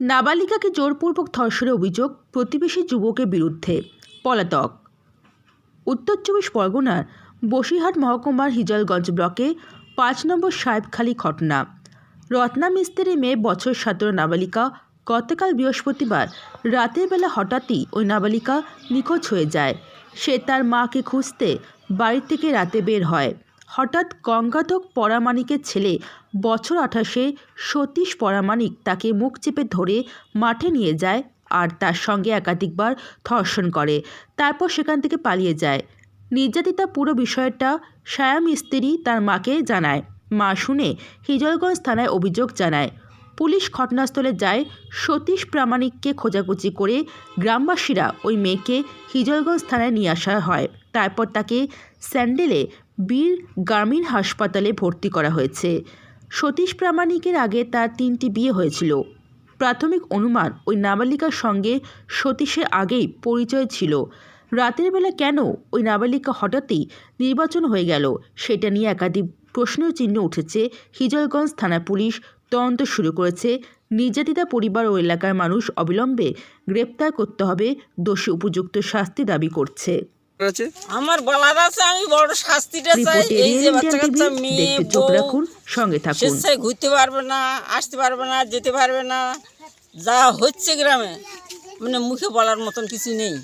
নাবালিকাকে জোরপূর্বক ধর্ষণের অভিযোগ প্রতিবেশী যুবকের বিরুদ্ধে। পলাতক। উত্তর চব্বিশ পরগনার বসিরহাট মহকুমার হিজলগঞ্জ ব্লকে পাঁচ নম্বর সাহেবখালী ঘটনা। রত্না মিস্ত্রি মেয়ে বছর সতেরো নাবালিকা গতকাল বৃহস্পতিবার রাতের বেলা হঠাৎই ওই নাবালিকা নিখোঁজ হয়ে যায়। সে তার মাকে খুঁজতে বাড়ি থেকে রাতে বের হয়। হঠাৎ গঙ্গাধক পরামানিকের ছেলে বছর আঠাশে সতীশ পরামানিক তাকে মুখ চেপে ধরে মাঠে নিয়ে যায় আর তার সঙ্গে একাধিকবার ধর্ষণ করে। তারপর সেখান থেকে পালিয়ে যায়। নির্যাতিতা পুরো বিষয়টা সায়া মিস্ত্রি তার মাকে জানায়। মা শুনে হিজলগঞ্জ থানায় অভিযোগ জানায়। পুলিশ ঘটনাস্থলে যায়। সতীশ প্রামাণিককে খোঁজাখুঁজি করে গ্রামবাসীরা ওই মেয়েকে হিজলগঞ্জ থানায় নিয়ে আসা হয়। তারপর তাকে স্যান্ডেলে বীর গ্রামীণ হাসপাতালে ভর্তি করা হয়েছে। সতীশ প্রামাণিকের আগে তার তিনটি বিয়ে হয়েছিল। প্রাথমিক অনুমান ওই নাবালিকার সঙ্গে সতীশের আগেই পরিচয় ছিল। রাতের বেলা কেন ওই নাবালিকা হঠাৎই নির্বাচন হয়ে গেল সেটা নিয়ে একাধিক প্রশ্নের চিহ্ন উঠেছে। হিজলগঞ্জ থানা পুলিশ তদন্ত শুরু করেছে। নির্যাতিতা পরিবার ও এলাকার মানুষ অবিলম্বে গ্রেপ্তার করতে হবে, দোষী উপযুক্ত শাস্তি দাবি করছে। আছে আমার বলার আছে আমি বড় শাস্তিটা চাই। এই যে বাচ্চা কাচ্চা মেয়ে চোখ রাখুন সঙ্গে থাকুন। স্বেচ্ছায় ঘুরতে পারবে না আসতে পারবে না যেতে পারবে না। যা হচ্ছে গ্রামে মানে মুখে বলার মতন কিছু নেই।